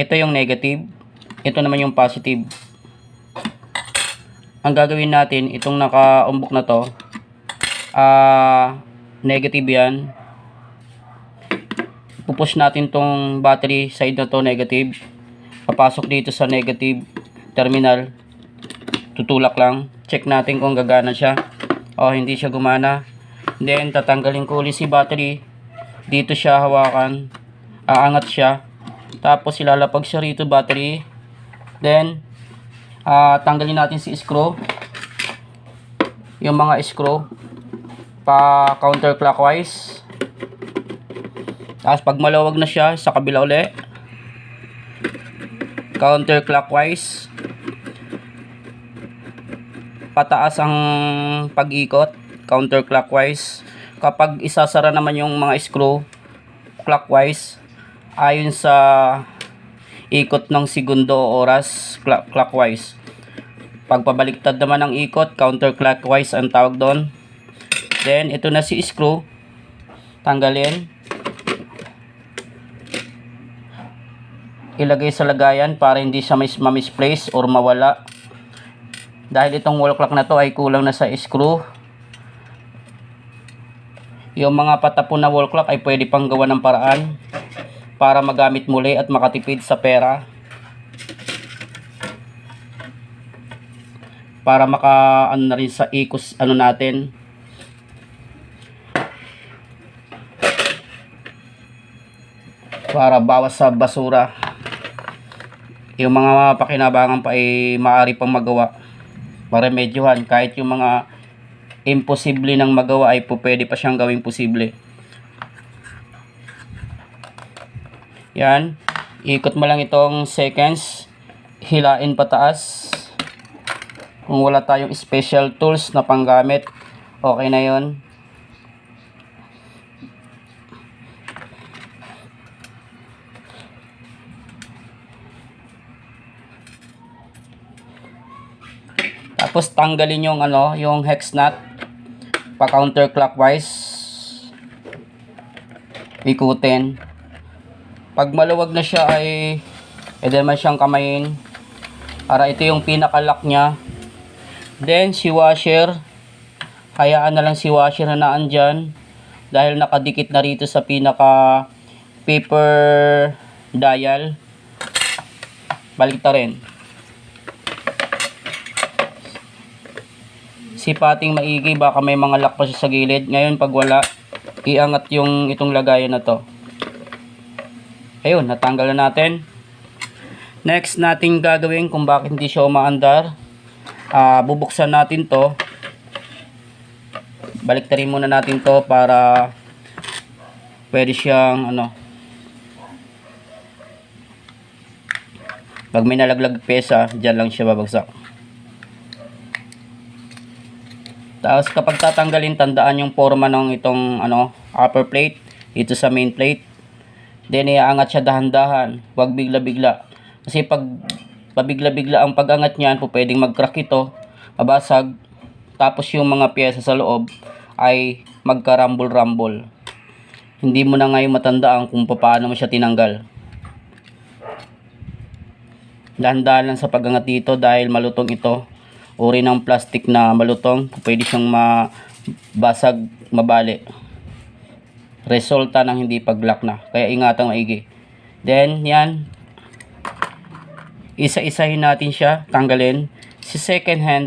Ito yung negative. Ito naman yung positive. Ang gagawin natin, itong nakaumbok na to, ah negative yan. Pupush natin tong battery side na to negative. Papasok dito sa negative terminal. Tutulak lang. Check natin kung gagana siya. O hindi siya gumana. Then tatanggalin ko ulit si battery. Dito siya hawakan. Aangat siya. Tapos ilalapag siya rito battery. Then ah tanggalin natin si screw. Yung mga screw pa counterclockwise. Tapos pag malawag na siya sa kabila uli. Counterclockwise. Pataas ang pag-ikot. Counterclockwise. Kapag isasara naman yung mga screw clockwise ayon sa ikot ng segundo oras clock- clockwise. Pag pabaliktad naman ang ikot, counterclockwise ang tawag doon. Then, ito na si screw. Tanggalin. Ilagay sa lagayan para hindi siya mis- ma-misplace or mawala. Dahil itong wall clock na to ay kulang na sa screw. Yung mga patapon na wall clock ay pwede pang gawa ng paraan para magamit muli at makatipid sa pera. Para maka ano na rin sa ikos ano natin. Para bawas sa basura. Yung mga pakinabangan pa ay maaari pang magawa. Maremedyohan kahit yung mga imposible nang magawa ay po pwede pa siyang gawing posible. Yan. Ikot mo lang itong seconds. Hilain pataas. Kung wala tayong special tools na panggamit, okay na yon. Tapos tanggalin yung ano, yung hex nut pa counterclockwise. Ikutin. Pag maluwag na siya ay pwede naman siyang kamayin. Para ito yung pinaka-lock niya. Then si washer, hayaan na lang si washer na naan. Dahil nakadikit na rito sa pinaka paper dial. Balik ta rin. Sipating maigi baka may mga lock pa siya sa gilid. Ngayon pag wala, iangat yung itong lagayan na to. Ayun, natanggal na natin. Next nating gagawin kung bakit hindi siya umaandar. Ah, bubuksan natin to. Baliktarin muna natin to para pwede siyang ano. Pag may nalaglag pesa, diyan lang siya babagsak. Tapos kapag tatanggalin, tandaan yung forma ng itong ano, upper plate dito sa main plate. Then iaangat siya dahan-dahan, huwag bigla-bigla. Kasi pag pabigla-bigla ang pag-angat niyan, po pwedeng mag-crack ito, mabasag. Tapos yung mga pyesa sa loob ay magka-rumble-rumble. Hindi mo na ngayon matandaan kung paano mo siya tinanggal. Dahan-dahan lang sa pag-angat dito dahil malutong ito. Uri ng plastic na malutong, pwede siyang mabasag, mabali. Resulta ng hindi pag-lock na. Kaya ingatang maigi. Then, yan. Isa-isahin natin siya, tanggalin. Si second hand,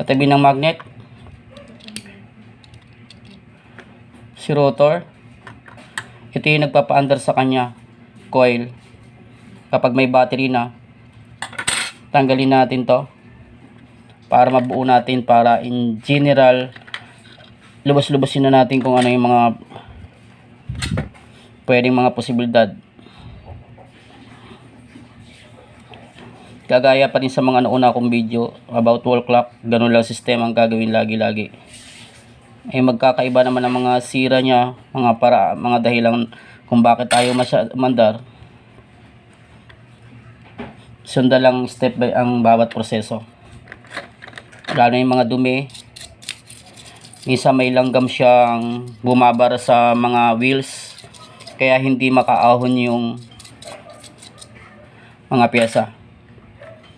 katabi ng magnet. Si rotor. Ito yung nagpapaandar sa kanya. Coil. Kapag may battery na, tanggalin natin to para mabuo natin para in general lubos-lubosin na natin kung ano yung mga pwedeng mga posibilidad kagaya pa rin sa mga nauna kong video about wall clock ganun lang sistema ang gagawin lagi-lagi eh magkakaiba naman ang mga sira niya mga para mga dahilan kung bakit tayo mandar sundan lang step by ang bawat proseso. Lalo yung mga dumi. Minsan may langgam siyang bumabara sa mga wheels. kaya hindi makaahon yung mga pyesa.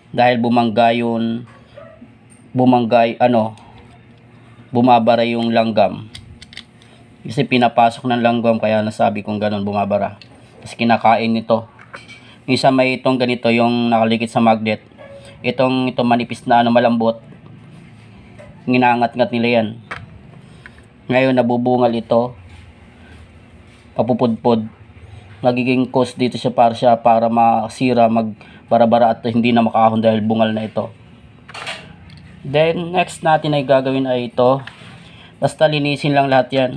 Dahil bumangga yun bumanggay ano bumabara yung langgam. Kasi pinapasok ng langgam kaya nasabi kong ganun bumabara. Tapos kinakain nito. Isa may itong ganito yung nakalikit sa magnet. Itong ito manipis na ano malambot. Nginangat-ngat nila yan ngayon nabubungal ito. Papupudpod magiging cause dito siya para siya para masira magbarabara at hindi na makahon dahil bungal na ito. Then next natin ay gagawin ay ito. Basta linisin lang lahat yan.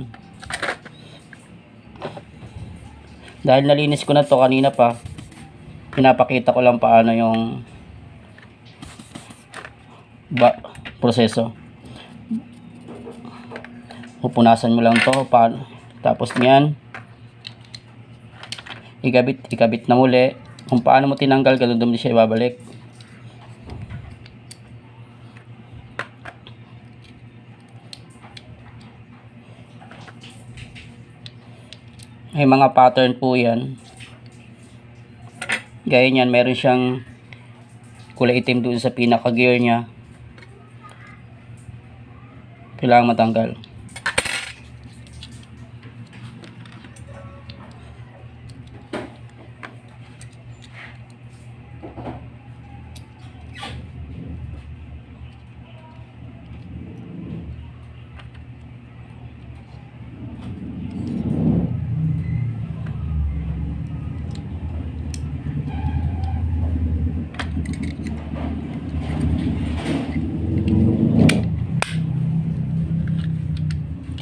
Dahil nalinis ko na to kanina pa pinapakita ko lang paano yung ba proseso pupunasan mo lang to paano tapos niyan. Ikabit ikabit na muli. Kung paano mo tinanggal ganun din siya ibabalik. May mga pattern po yan. Gaya niyan meron siyang kulay itim doon sa pinaka gear niya. Kailangan matanggal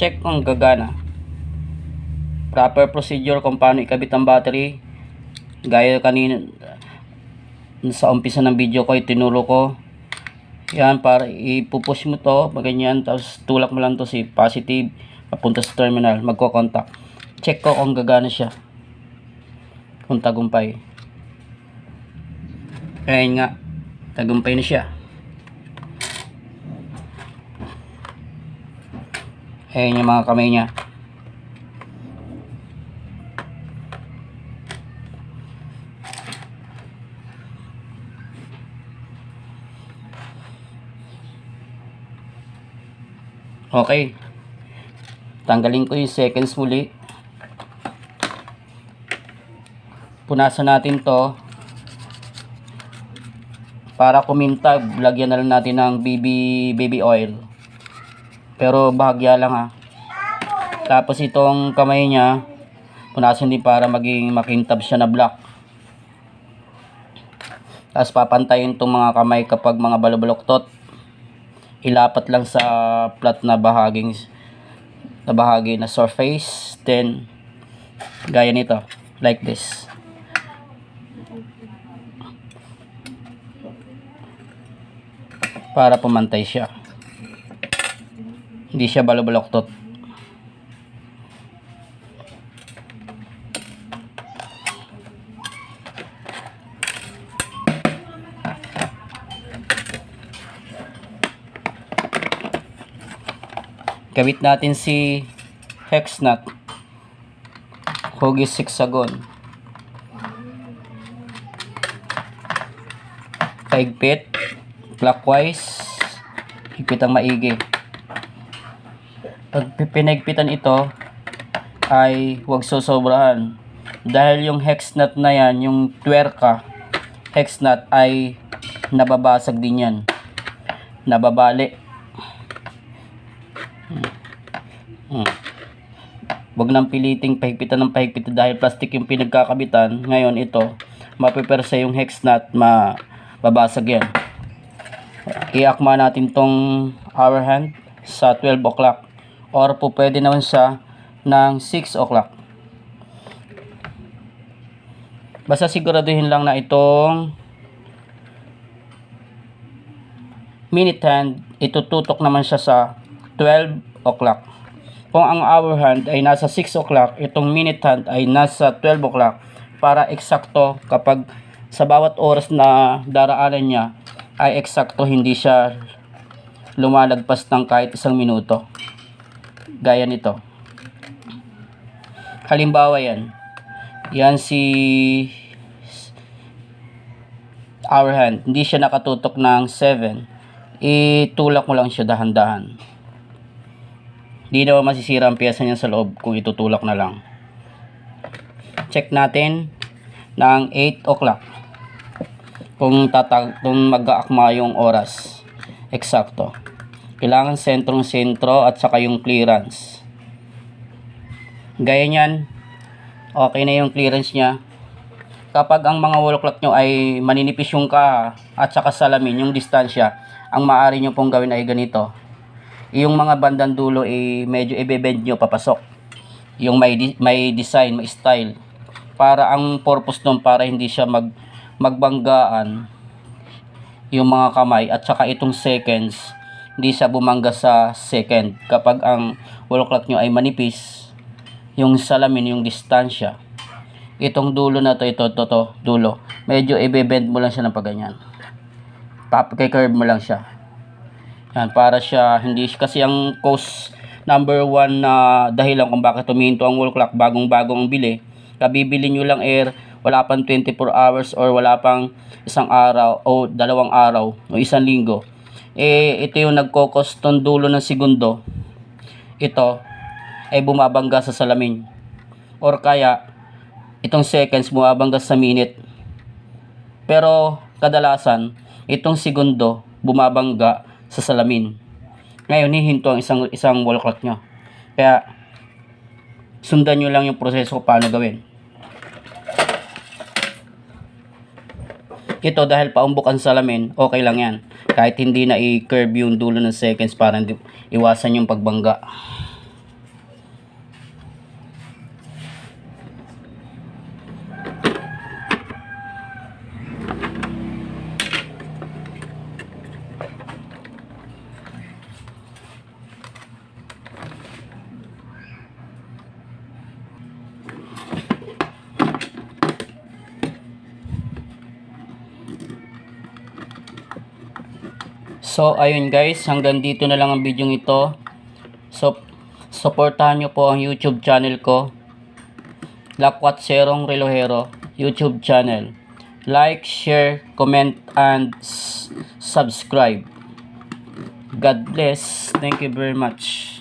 check kung gagana. Proper procedure kung paano ikabit ang battery. Gaya kanina sa umpisa ng video ko itinuro ko. Yan para ipupush mo to ganyan tapos tulak mo lang to si positive papunta sa terminal magko-contact. Check ko kung gagana siya. Kung tagumpay. Ayun nga tagumpay na siya Ayan yung mga kamay niya. Okay. Tanggalin ko yung seconds muli. Punasan natin to. Para kumintab, lagyan na lang natin ng baby, baby oil. Pero bahagya lang ha. Tapos itong kamay niya, punasan din para maging makintab siya na black. Tapos papantayin itong mga kamay kapag mga balabaloktot. Ilapat lang sa flat na bahaging na bahagi na surface. Then, gaya nito. Like this. Para pumantay siya hindi siya balabaloktot Gawit natin si hex nut hugis hexagon paigpit. Clockwise. Higpit ang maigi pag pinagpitan ito ay huwag sosobrahan dahil yung hex nut na yan yung twerka hex nut ay nababasag din yan nababali hmm. Huwag nang piliting pahigpitan ng pahigpitan dahil plastic yung pinagkakabitan. Ngayon ito, mapipersa yung hex nut, mababasag yan. Iakma natin tong hour hand sa 12 o'clock or po pwede naman siya ng 6 o'clock. Basta siguraduhin lang na itong minute hand, itututok naman siya sa 12 o'clock. Kung ang hour hand ay nasa 6 o'clock, itong minute hand ay nasa 12 o'clock para eksakto kapag sa bawat oras na daraanan niya ay eksakto hindi siya lumalagpas ng kahit isang minuto. Gaya nito. Halimbawa yan. Yan si our hand. Hindi siya nakatutok ng 7. Itulak mo lang siya dahan-dahan. Hindi naman masisira ang pyesa niya sa loob kung itutulak na lang. Check natin ng 8 o'clock. Kung tatag kung mag-aakma yung oras. Eksakto. Kailangan sentrong-sentro at saka yung clearance. Gaya niyan, okay na yung clearance niya. Kapag ang mga wall clock nyo ay maninipis yung ka at saka salamin, yung distansya, ang maaari nyo pong gawin ay ganito. Yung mga bandang dulo ay medyo i-bend nyo papasok. Yung may, may design, may style. Para ang purpose nun para hindi siya mag, magbanggaan yung mga kamay at saka itong seconds hindi siya bumangga sa second. Kapag ang wall clock nyo ay manipis yung salamin yung distansya itong dulo na to ito to, to dulo medyo i-bend mo lang siya ng paganyan. Pap curve mo lang siya. Yan para siya hindi kasi ang cause number one na dahilan kung bakit tuminto ang wall clock bagong bagong ang bili kabibili nyo lang air wala pang 24 hours or wala pang isang araw o dalawang araw o isang linggo eh ito yung nagkokos tong dulo ng segundo. Ito ay bumabangga sa salamin. Or kaya itong seconds bumabangga sa minute. Pero kadalasan itong segundo bumabangga sa salamin. Ngayon hihinto ang isang isang wall clock nyo. Kaya sundan nyo lang yung proseso paano gawin ito dahil paumbok ang salamin okay lang yan. Kahit hindi na i-curve yung dulo ng seconds para iwasan yung pagbangga So, ayun guys, hanggang dito na lang ang video ito. So, supportahan nyo po ang YouTube channel ko. Lakwat Serong Relohero YouTube channel. Like, share, comment, and subscribe. God bless. Thank you very much.